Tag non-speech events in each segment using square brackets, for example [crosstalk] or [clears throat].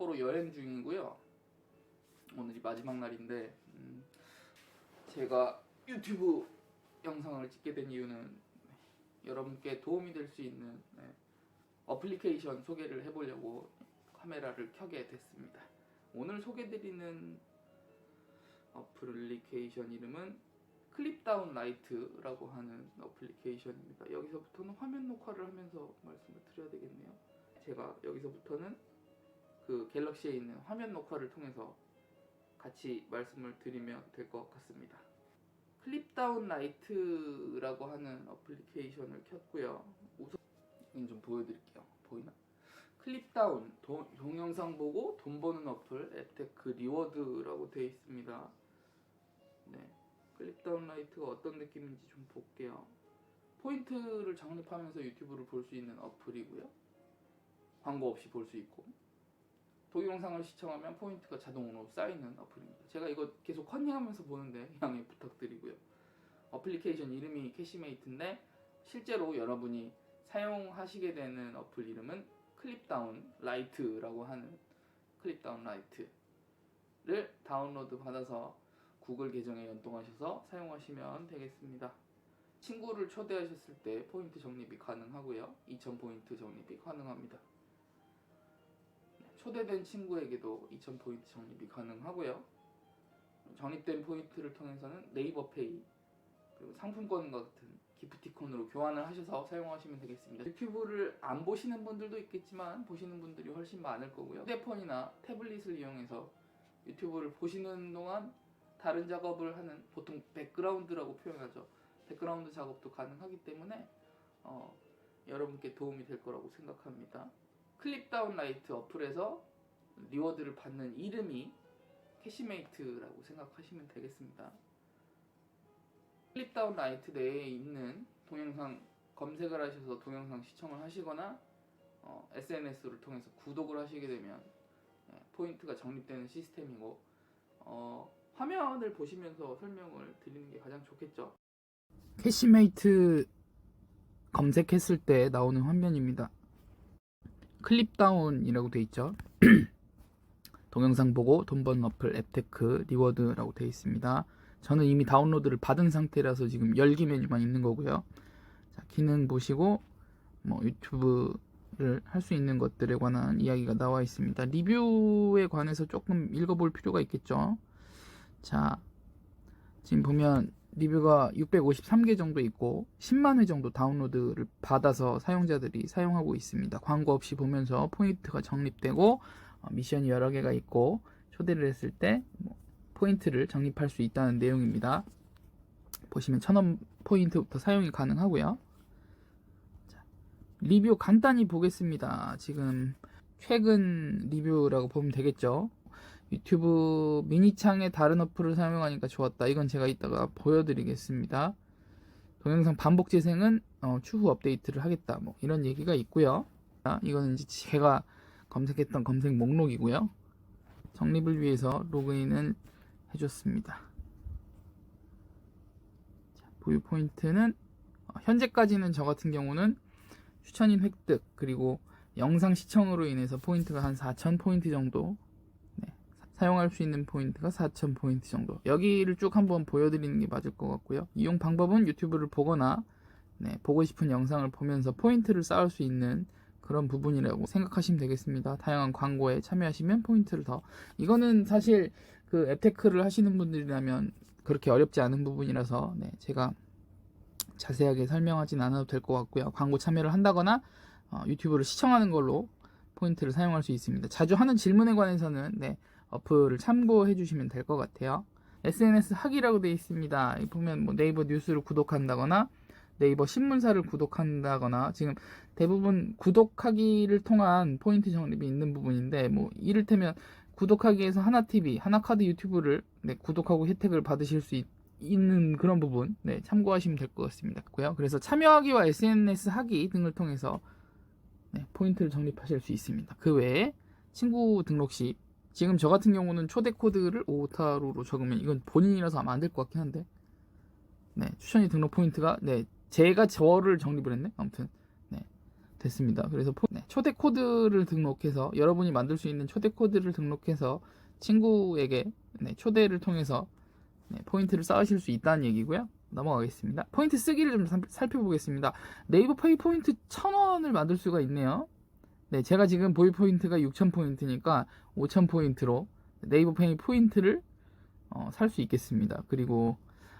삿포로 여행 중이고요. 오늘이 마지막 날인데 음, 제가 유튜브 영상을 찍게 된 이유는 여러분께 도움이 될 수 있는 네, 어플리케이션 소개를 해보려고 카메라를 켜게 됐습니다. 오늘 소개드리는 어플리케이션 이름은 클립다운 라이트라고 하는 어플리케이션입니다. 여기서부터는 화면 녹화를 하면서 말씀을 드려야 되겠네요. 제가 여기서부터는 그 갤럭시에 있는 화면 녹화를 통해서 같이 말씀을 드리면 될 것 같습니다. 클립다운 라이트라고 하는 어플리케이션을 켰고요. 우선 좀 보여드릴게요. 보이나? 클립다운 도- 동영상 보고 돈 버는 어플 앱테크 리워드라고 되어 있습니다. 네, 클립다운 라이트가 어떤 느낌인지 좀 볼게요. 포인트를 적립하면서 유튜브를 볼 수 있는 어플이고요. 광고 없이 볼 수 있고 동영상을 시청하면 포인트가 자동으로 쌓이는 어플입니다. 제가 이거 계속 컨닝하면서 보는데 양해 부탁드리고요. 어플리케이션 이름이 캐시메이트인데 실제로 여러분이 사용하시게 되는 어플 이름은 클립다운 라이트라고 하는 클립다운 라이트를 다운로드 받아서 구글 계정에 연동하셔서 사용하시면 되겠습니다. 친구를 초대하셨을 때 포인트 적립이 가능하고요. 2000포인트 적립이 가능합니다. 네, 초대된 친구에게도 2000 포인트 적립이 가능하고요. 적립된 포인트를 통해서는 네이버 페이 그리고 상품권과 같은 기프티콘으로 교환을 하셔서 사용하시면 되겠습니다. 유튜브를 안 보시는 분들도 있겠지만 보시는 분들이 훨씬 많을 거고요. 휴대폰이나 태블릿을 이용해서 유튜브를 보시는 동안 다른 작업을 하는 보통 백그라운드라고 표현하죠. 백그라운드 작업도 가능하기 때문에 어, 여러분께 도움이 될 거라고 생각합니다. 클립다운 라이트 어플에서 리워드를 받는 이름이 캐시메이트라고 생각하시면 되겠습니다. 클립다운 라이트 내에 있는 동영상 검색을 하셔서 동영상 시청을 하시거나 어, SNS를 통해서 구독을 하시게 되면 예, 포인트가 적립되는 시스템이고 어, 화면을 보시면서 설명을 드리는 게 가장 좋겠죠. 캐시메이트 검색했을 때 나오는 화면입니다. 클립다운이라고 돼 있죠. [clears throat] 동영상 보고 돈 버는 어플 앱테크 리워드라고 돼 있습니다. 저는 이미 다운로드를 받은 상태라서 지금 열기 메뉴만 있는 거고요. 자, 기능 보시고 뭐 유튜브를 할 수 있는 것들에 관한 이야기가 나와 있습니다. 리뷰에 관해서 조금 읽어볼 필요가 있겠죠. 자, 지금 보면 리뷰가 653개 정도 있고 10만 회 정도 다운로드를 받아서 사용자들이 사용하고 있습니다. 광고 없이 보면서 포인트가 적립되고 어, 미션이 여러 개가 있고 초대를 했을 때뭐 포인트를 적립할 수 있다는 내용입니다. 보시면 1000원 포인트부터 사용이 가능하고요. 자, 리뷰 간단히 보겠습니다. 지금 최근 리뷰라고 보면 되겠죠. 유튜브 미니창에 다른 어플을 사용하니까 좋았다. 이건 제가 이따가 보여드리겠습니다. 동영상 반복 재생은 어, 추후 업데이트를 하겠다. 뭐 이런 얘기가 있고요. 자, 이거는 이제 제가 검색했던 검색 목록이고요. 적립을 위해서 로그인을 해줬습니다. 자, 보유 포인트는 어, 현재까지는 저 같은 경우는 추천인 획득 그리고 영상 시청으로 인해서 포인트가 한 4,000 포인트 정도 네, 사- 사용할 수 있는 포인트가 4,000 포인트 정도 여기를 쭉 한번 보여드리는 게 맞을 것 같고요. 이용 방법은 유튜브를 보거나 네, 보고 싶은 영상을 보면서 포인트를 쌓을 수 있는 그런 부분이라고 생각하시면 되겠습니다. 다양한 광고에 참여하시면 포인트를 더 이거는 사실 그 앱테크를 하시는 분들이라면 그렇게 어렵지 않은 부분이라서 네, 제가 자세하게 설명하진 않아도 될 것 같고요. 광고 참여를 한다거나 어, 유튜브를 시청하는 걸로 포인트를 사용할 수 있습니다. 자주 하는 질문에 관해서는 네, 어플을 참고해 주시면 될 것 같아요. SNS 하기라고 되어 있습니다. 이 보면 뭐 네이버 뉴스를 구독한다거나 네이버 신문사를 구독한다거나 지금 대부분 구독하기를 통한 포인트 적립이 있는 부분인데 뭐 이를테면 구독하기에서 하나TV, 하나카드 유튜브를 네, 구독하고 혜택을 받으실 수 있, 는 그런 부분 네, 참고하시면 될 것 같습니다. 그래서 참여하기와 SNS 하기 등을 통해서 네, 포인트를 적립하실 수 있습니다. 그 외에 친구 등록 시 지금 저 같은 경우는 초대 코드를 오타로로 적으면 이건 본인이라서 아마 안 될 것 같긴 한데 네, 추천이 등록 포인트가 네, 제가 저를 적립을 했네. 아무튼 네, 됐습니다. 그래서 포- 네, 초대 코드를 등록해서 여러분이 만들 수 있는 초대 코드를 등록해서 친구에게 네, 초대를 통해서 네, 포인트를 쌓으실 수 있다는 얘기고요. 넘어가겠습니다. 포인트 쓰기를 좀 살- 살펴보겠습니다. 네이버 페이 포인트 1000원을 만들 수가 있네요. 네, 제가 지금 보유 포인트가 6000 포인트니까 5000 포인트로 네이버 페이 포인트를 어, 살 수 있겠습니다. 그리고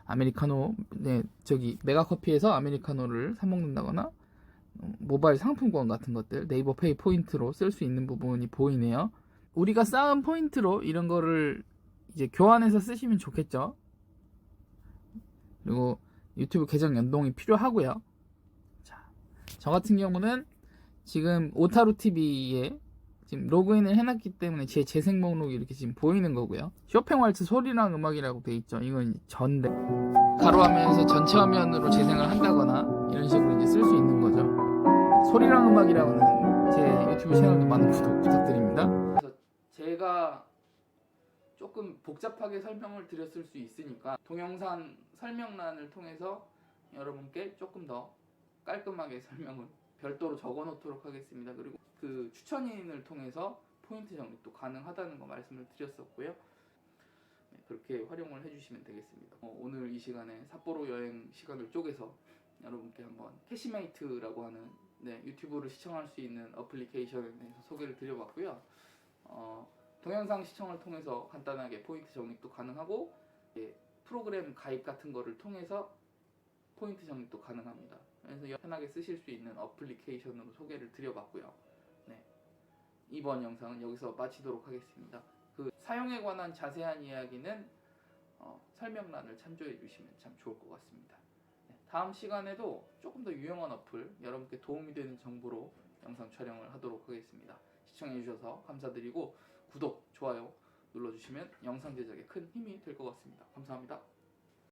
아메리카노, 네, 저기 메가커피에서 아메리카노를 사 먹는다거나 어, 모바일 상품권 같은 것들 네이버 페이 포인트로 쓸 수 있는 부분이 보이네요. 우리가 쌓은 포인트로 이런 거를 이제 교환해서 쓰시면 좋겠죠. 그리고 유튜브 계정 연동이 필요하고요. 자, 저 같은 경우는 지금 오타루 TV에 지금 로그인을 해놨기 때문에 제 재생 목록이 이렇게 지금 보이는 거고요. 쇼팽 왈츠 소리랑 음악이라고 돼 있죠. 이건 전데 가로 화면에서 전체 화면으로 재생을 한다거나 이런 식으로 이제 쓸 수 있는 거죠. 소리랑 음악이라고는 제 유튜브 채널도 많은 구독 부탁드립니다. 그래서 제가 조금 복잡하게 설명을 드렸을 수 있으니까 동영상 설명란을 통해서 여러분께 조금 더 깔끔하게 설명을 별도로 적어 놓도록 하겠습니다. 그리고 그 추천인을 통해서 포인트 적립도 가능하다는 거 말씀을 드렸었고요. 네, 그렇게 활용을 해주시면 되겠습니다. 어, 오늘 이 시간에 삿포로 여행 시간을 쪼개서 여러분께 한번 캐시메이트라고 하는 네, 유튜브를 시청할 수 있는 어플리케이션에 대해서 소개를 드려봤고요. 어, 동영상 시청을 통해서 간단하게 포인트 적립도 가능하고 예, 프로그램 가입 같은 거를 통해서 포인트 적립도 가능합니다. 그래서 편하게 쓰실 수 있는 어플리케이션으로 소개를 드려봤고요. 네. 이번 영상은 여기서 마치도록 하겠습니다. 그 사용에 관한 자세한 이야기는 어, 설명란을 참조해 주시면 참 좋을 것 같습니다. 네, 다음 시간에도 조금 더 유용한 어플, 여러분께 도움이 되는 정보로 영상 촬영을 하도록 하겠습니다. 시청해 주셔서 감사드리고 구독, 좋아요 눌러주시면 영상 제작에 큰 힘이 될 것 같습니다. 감사합니다.